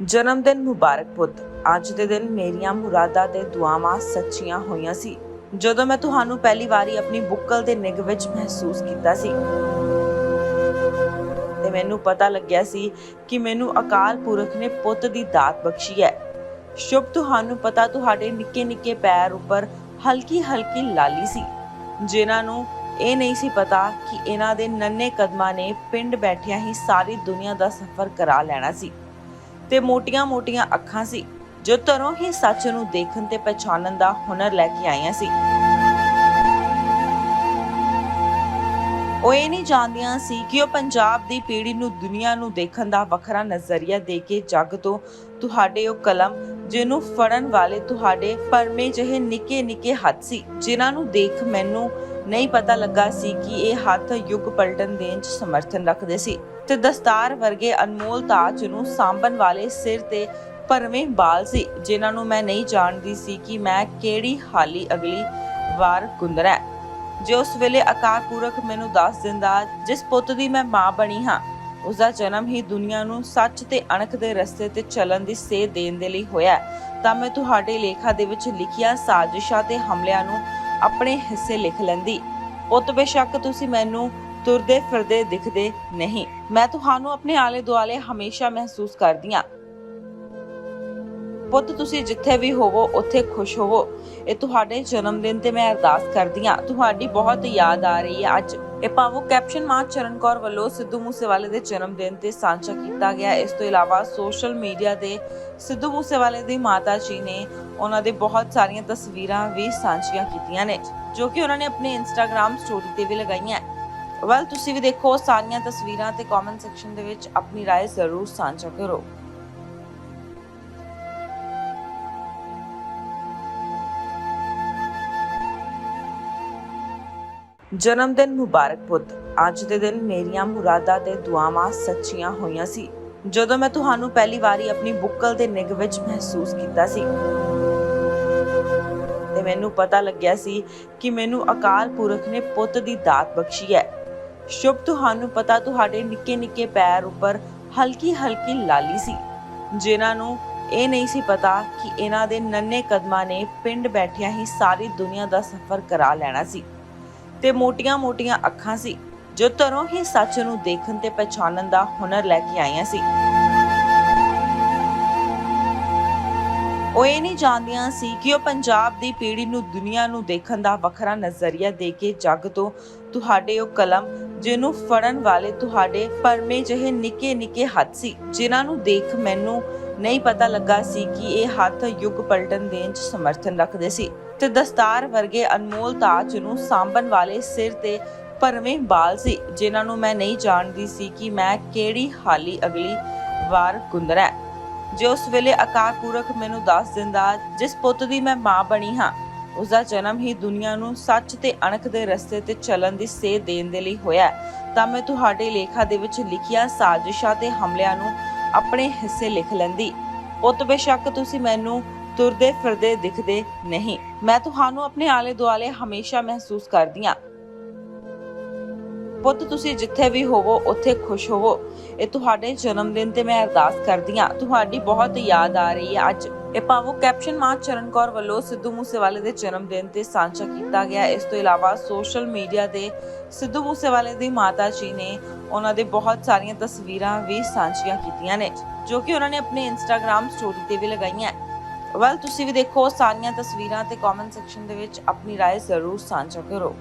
ਜਨਮ ਦਿਨ ਮੁਬਾਰਕ ਪੁੱਤ। ਅੱਜ ਦੇ ਦਿਨ ਮੇਰੀਆਂ ਮੁਰਾਦਾਂ ਤੇ ਦੁਆਵਾਂ ਸੱਚੀਆਂ ਹੋਈਆਂ ਸੀ। ਜਦੋਂ ਮੈਂ ਤੁਹਾਨੂੰ ਪਹਿਲੀ ਵਾਰੀ ਆਪਣੀ ਬੁੱਕਲ ਦੇ ਨਿੱਘ ਵਿੱਚ ਮਹਿਸੂਸ ਕੀਤਾ ਸੀ, ਤੇ ਮੈਨੂੰ ਪਤਾ ਲੱਗਿਆ ਸੀ ਕਿ ਮੈਨੂੰ ਅਕਾਲ ਪੁਰਖ ਨੇ ਪੁੱਤ ਦੀ ਦਾਤ ਬਖਸ਼ੀ ਹੈ। ਸ਼ੁਭ ਤੁਹਾਨੂੰ ਪਤਾ ਤੁਹਾਡੇ ਨਿੱਕੇ ਨਿੱਕੇ ਪੈਰ ਉੱਪਰ ਹਲਕੀ ਹਲਕੀ ਲਾਲੀ ਸੀ, ਜਿਨ੍ਹਾਂ ਨੂੰ ਇਹ ਨਹੀਂ ਸੀ ਪਤਾ ਕਿ ਇਹਨਾਂ ਦੇ ਨੰਨੇ ਕਦਮਾਂ ਨੇ ਪਿੰਡ ਬੈਠਿਆਂ ਹੀ ਸਾਰੀ ਦੁਨੀਆ ਦਾ ਸਫ਼ਰ ਕਰਾ ਲੈਣਾ ਸੀ। ਤੇ ਮੋਟੀਆਂ-ਮੋਟੀਆਂ ਅੱਖਾਂ ਸੀ, ਜੋ ਤਰੋਂ ਹੀ ਸੱਚ ਨੂੰ ਦੇਖਣ ਤੇ ਪਛਾਣਨ ਦਾ ਹੁਨਰ ਲੈ ਕੇ ਆਈਆਂ ਸੀ। ਉਹ ਇਹ ਨਹੀਂ ਜਾਣਦੀਆਂ ਸੀ ਕਿ ਉਹ ਪੰਜਾਬ ਦੀ ਪੀੜ੍ਹੀ ਨੂੰ ਦੁਨੀਆ ਨੂੰ ਦੇਖਣ ਦਾ ਵੱਖਰਾ ਨਜ਼ਰੀਆ ਦੇ ਕੇ ਜੱਗ ਤੋਂ ਤੁਹਾਡੇ ਉਹ ਕਲਮ, ਜਿਹਨੂੰ ਫੜਨ ਵਾਲੇ ਤੁਹਾਡੇ ਪਰਮੇ ਜਿਹੇ ਨਿੱਕੇ-ਨਿੱਕੇ ਹੱਥ ਸੀ, ਜਿਨ੍ਹਾਂ ਨੂੰ ਦੇਖ ਮੈਨੂੰ ਨਹੀਂ ਪਤਾ ਲੱਗਾ ਸੀ ਕਿ ਇਹ ਹੱਥ ਯੁੱਗ ਪਲਟਨ ਦੇਣ 'ਚ ਸਮਰਥਨ ਰੱਖਦੇ ਸੀ ਤੇ ਦਸਤਾਰ ਵਰਗੇ ਅਨਮੋਲ ਤਾਜ ਨੂੰ ਸਾਂਭਣ ਵਾਲੇ ਸਿਰ ਤੇ ਪਰਵੇਂ ਬਾਲ ਸੀ, ਜਿਨ੍ਹਾਂ ਨੂੰ ਮੈਂ ਨਹੀਂ ਜਾਣਦੀ ਸੀ ਕਿ ਮੈਂ ਕਿਹੜੀ ਹਾਲੀ ਅਗਲੀ ਵਾਰ ਗੁੰਦਰਾ ਹੈ। ਜੇ ਉਸ ਵੇਲੇ ਆਕਾਰ ਪੂਰਕ ਮੈਨੂੰ ਦੱਸ ਦਿੰਦਾ, ਜਿਸ ਪੁੱਤ ਦੀ ਮੈਂ ਮਾਂ ਬਣੀ ਹਾਂ ਉਸ ਦਾ ਜਨਮ ਹੀ ਦੁਨੀਆ ਨੂੰ ਸੱਚ ਤੇ ਅਣਖ ਦੇ ਰਸਤੇ ਤੇ ਚੱਲਣ ਦੀ ਸੇਧ ਦੇਣ ਦੇ ਲਈ ਹੋਇਆ ਤਾਂ ਮੈਂ ਤੁਹਾਡੇ ਲੇਖਾ ਦੇ ਵਿੱਚ ਲਿਖੀਆਂ ਸਾਜ਼ਿਸ਼ਾਂ ਤੇ ਹਮਲਿਆਂ ਨੂੰ ਆਪਣੇ ਹਿੱਸੇ ਲਿਖ ਲੈਂਦੀ। ਪੁੱਤ ਬੇਸ਼ੱਕ ਤੁਸੀਂ ਮੈਨੂੰ ਤੁਰਦੇ ਫਿਰਦੇ ਦਿਖਦੇ ਨਹੀਂ। ਮੈਂ ਤੁਹਾਨੂੰ ਆਪਣੇ ਆਲੇ ਦੁਆਲੇ ਹਮੇਸ਼ਾ ਮਹਿਸੂਸ ਕਰਦੀ ਹਾਂ ਪੁੱਤ, ਤੁਸੀਂ ਜਿੱਥੇ ਵੀ ਹੋਵੋ, ਉੱਥੇ ਖੁਸ਼ ਹੋਵੋ। ਇਹ ਤੁਹਾਡੇ ਜਨਮ ਦਿਨ ਤੇ ਮੈਂ ਅਰਦਾਸ ਕਰਦੀ ਹਾਂ ਤੁਹਾਡੀ ਬਹੁਤ ਯਾਦ ਆ ਰਹੀ ਹੈ ਅੱਜ। ਇਹ ਭਾਵੁਕ ਕੈਪਸ਼ਨ ਮਾਂ ਚਰਨ ਕੌਰ ਵੱਲੋਂ ਸਿੱਧੂ ਮੂਸੇਵਾਲੇ ਦੇ ਜਨਮ ਦਿਨ ਤੇ ਸਾਂਝਾ ਕੀਤਾ ਗਿਆ। ਇਸ ਤੋਂ ਇਲਾਵਾ ਸੋਸ਼ਲ ਮੀਡੀਆ ਤੇ ਸਿੱਧੂ ਮੂਸੇਵਾਲੇ ਦੀ ਮਾਤਾ ਜੀ ਨੇ ਉਹਨਾਂ ਦੇ ਬਹੁਤ ਸਾਰੀਆਂ ਤਸਵੀਰਾਂ ਵੀ ਸਾਂਝੀਆਂ ਕੀਤੀਆਂ ਨੇ ਜੋ ਕਿ ਉਹਨਾਂ ਨੇ ਆਪਣੇ ਇੰਸਟਾਗ੍ਰam ਸਟੋਰੀ ਤੇ ਵੀ ਲਗਾਈਆਂ ਵੈਲ ਤੁਸੀਂ ਵੀ ਦੇਖੋ ਉਹ ਸਾਰੀਆਂ ਤਸਵੀਰਾਂ ਤੇ ਕਮੈਂਟ ਸੈਕਸ਼ਨ ਦੇ ਵਿੱਚ ਆਪਣੀ رائے ਜ਼ਰੂਰ ਸਾਂਝਾ ਕਰੋ ਜਨਮ ਦਿਨ ਮੁਬਾਰਕ ਪੁੱਤ ਅੱਜ ਦੇ ਦਿਨ ਮੇਰੀਆਂ ਮੁਰਾਦਾਂ ਤੇ ਦੁਆਵਾਂ ਸੱਚੀਆਂ ਹੋਈਆਂ ਸੀ ਜਦੋਂ ਮੈਂ ਤੁਹਾਨੂੰ ਪਹਿਲੀ ਵਾਰੀ ਆਪਣੀ ਬੁੱਕਲ ਦੇ ਨਿੱਘ ਵਿੱਚ ਮਹਿਸੂਸ ਕੀਤਾ ਸੀ, ਤੇ ਮੈਨੂੰ ਪਤਾ ਲੱਗਿਆ ਸੀ ਕਿ ਮੈਨੂੰ ਅਕਾਲ ਪੁਰਖ ਨੇ ਪੁੱਤ ਦੀ ਦਾਤ ਬਖਸ਼ੀ ਹੈ। ਸ਼ੁਭ ਤੁਹਾਨੂੰ ਪਤਾ ਤੁਹਾਡੇ ਨਿੱਕੇ ਨਿੱਕੇ ਪੈਰ ਉੱਪਰ ਹਲਕੀ ਹਲਕੀ ਲਾਲੀ ਸੀ, ਜਿਨ੍ਹਾਂ ਨੂੰ ਇਹ ਨਹੀਂ ਸੀ ਪਤਾ ਕਿ ਇਹਨਾਂ ਦੇ ਨੰਨੇ ਕਦਮਾਂ ਨੇ ਪਿੰਡ ਬੈਠਿਆਂ ਹੀ ਸਾਰੀ ਦੁਨੀਆ ਦਾ ਸਫ਼ਰ ਕਰਾ ਲੈਣਾ ਸੀ, ਤੇ ਮੋਟੀਆਂ-ਮੋਟੀਆਂ ਅੱਖਾਂ ਸੀ। ਜੋ ਤਰੋਂ ਹੀ ਸੱਚ ਨੂੰ ਦੇਖਣ ਤੇ ਪਛਾਣਨ ਦਾ ਹੁਨਰ ਲੈ ਕੇ ਆਈਆਂ ਸੀ। ਉਹ ਇਹ ਨਹੀਂ ਜਾਣਦੀਆਂ ਸੀ ਕਿ ਉਹ ਪੰਜਾਬ ਦੀ ਪੀੜ੍ਹੀ ਨੂੰ ਦੁਨੀਆ ਨੂੰ ਦੇਖਣ ਦਾ ਵੱਖਰਾ ਨਜ਼ਰੀਆ ਦੇ ਕੇ ਜੱਗ ਤੋਂ ਤੁਹਾਡੇ ਉਹ ਕਲਮ, ਜਿਹਨੂੰ ਫੜਨ ਵਾਲੇ ਤੁਹਾਡੇ ਪਰਮੇ ਜਿਹੇ ਨਿੱਕੇ-ਨਿੱਕੇ ਹੱਥ ਸੀ, ਜਿਨ੍ਹਾਂ ਨੂੰ ਦੇਖ ਮੈਨੂੰ ਨਹੀਂ ਪਤਾ ਲੱਗਾ ਸੀ ਕਿ ਇਹ ਹੱਥ ਯੁੱਗ ਪਲਟਨ ਦੇਣ 'ਚ ਸਮਰਥਨ ਰੱਖਦੇ ਸੀ। ਤੇ ਦਸਤਾਰ ਵਰਗੇ ਅਨਮੋਲ ਤਾਜ ਨੂੰ ਸਾਂਭਣ ਵਾਲੇ ਸਿਰ ਤੇ ਪਰਵੇਂ ਬਾਲ ਸੀ, ਜਿਨ੍ਹਾਂ ਨੂੰ ਮੈਂ ਨਹੀਂ ਜਾਣਦੀ ਸੀ ਕਿ ਮੈਂ ਕਿਹੜੀ ਹਾਲੀ ਅਗਲੀ ਵਾਰ ਗੁੰਦਰਾ ਹੈ। ਉਸ ਵੇਲੇ ਅਕਾਲ ਪੁਰਖ ਮੈਨੂੰ ਦੱਸ ਦਿੰਦਾ, ਜਿਸ ਪੁੱਤ ਦੀ ਮੈਂ ਮਾਂ ਬਣੀ ਹਾਂ ਉਸ ਦਾ ਜਨਮ ਹੀ ਦੁਨੀਆ ਨੂੰ ਸੱਚ ਤੇ ਅਣਖ ਦੇ ਰਸਤੇ ਤੇ ਚੱਲਣ ਦੀ ਸੇਧ ਦੇਣ ਦੇ ਲਈ ਹੋਇਆ ਤਾਂ ਮੈਂ ਤੁਹਾਡੇ ਲੇਖਾ ਦੇ ਵਿੱਚ ਲਿਖੀਆਂ ਸਾਜ਼ਿਸ਼ਾਂ ਤੇ ਹਮਲਿਆਂ ਨੂੰ ਆਪਣੇ ਹਿੱਸੇ ਲਿਖ ਲੈਂਦੀ। ਪੁੱਤ, ਬੇਸ਼ੱਕ ਤੁਸੀਂ ਮੈਨੂੰ ਤੁਰਦੇ ਫਿਰਦੇ ਦਿਖਦੇ ਨਹੀਂ। ਮੈਂ ਤੁਹਾਨੂੰ ਆਪਣੇ ਆਲੇ ਦੁਆਲੇ ਹਮੇਸ਼ਾ ਮਹਿਸੂਸ ਕਰਦੀ ਹਾਂ। ਪੁੱਤ ਤੁਸੀਂ ਜਿੱਥੇ ਵੀ ਹੋਵੋ ਉੱਥੇ ਖੁਸ਼ ਹੋਵੋ ਇਹ ਤੁਹਾਡੇ ਜਨਮ ਦਿਨ ਤੇ ਮੈਂ ਅਰਦਾਸ ਕਰਦੀ ਹਾਂ ਤੁਹਾਡੀ ਬਹੁਤ ਯਾਦ ਆ ਰਹੀ ਹੈ ਅੱਜ ਇਹ ਭਾਵੁਕ ਕੈਪਸ਼ਨ ਮਾਂ ਚਰਨ ਕੌਰ ਵੱਲੋਂ ਸਿੱਧੂ ਮੂਸੇਵਾਲੇ ਦੇ ਜਨਮ ਦਿਨ ਤੇ ਸਾਂਝਾ ਕੀਤਾ ਗਿਆ ਇਸ ਤੋਂ ਇਲਾਵਾ ਸੋਸ਼ਲ ਮੀਡੀਆ ਤੇ ਸਿੱਧੂ ਮੂਸੇਵਾਲੇ ਦੀ ਮਾਤਾ ਜੀ ਨੇ ਉਹਨਾਂ ਦੇ ਬਹੁਤ ਸਾਰੀਆਂ ਤਸਵੀਰਾਂ ਵੀ ਸਾਂਝੀਆਂ ਕੀਤੀਆਂ ਨੇ ਜੋ ਕਿ ਉਹਨਾਂ ਨੇ ਆਪਣੇ ਇੰਸਟਾਗ੍ਰam ਸਟੋਰੀ ਤੇ ਵੀ ਲਗਾਈਆਂ ਵੈਲ ਤੁਸੀਂ ਵੀ ਦੇਖੋ ਉਹ ਸਾਰੀਆਂ ਤਸਵੀਰਾਂ ਤੇ ਕਮੈਂਟ ਸੈਕਸ਼ਨ ਦੇ ਵਿੱਚ ਆਪਣੀ رائے ਜ਼ਰੂਰ ਸਾਂਝਾ ਕਰੋ